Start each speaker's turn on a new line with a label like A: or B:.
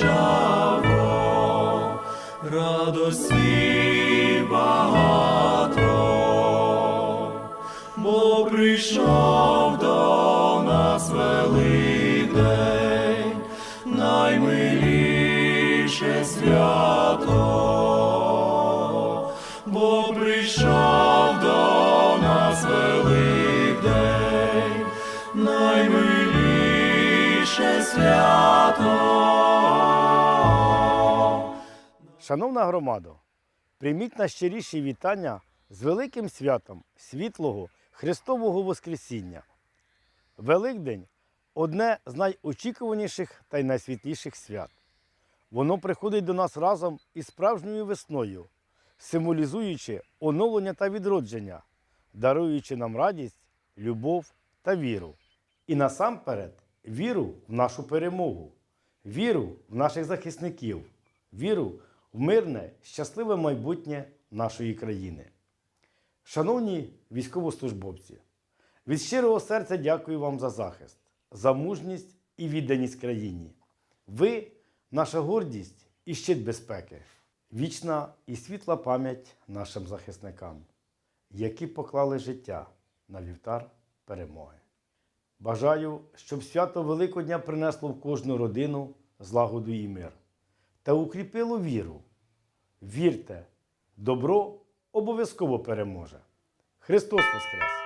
A: Чаво, радості багато, бо прийшов до нас великий. Великдень, наймиліше свято, бо прийшов до нас Великдень, наймиліше свято.
B: Шановна громадо, прийміть найщиріші вітання з великим святом світлого Христового Воскресіння. Великдень одне з найочікуваніших та й найсвітліших свят. Воно приходить до нас разом із справжньою весною, символізуючи оновлення та відродження, даруючи нам радість, любов та віру. І насамперед віру в нашу перемогу, віру в наших захисників, віру в мирне, щасливе майбутнє нашої країни. Шановні військовослужбовці, від щирого серця дякую вам за захист, за мужність і відданість країні. Ви наша гордість і щит безпеки, вічна і світла пам'ять нашим захисникам, які поклали життя на вівтар перемоги. Бажаю, щоб свято Великодня принесло в кожну родину злагоду і мир та укріпило віру. Вірте, добро обов'язково переможе. Христос Воскрес!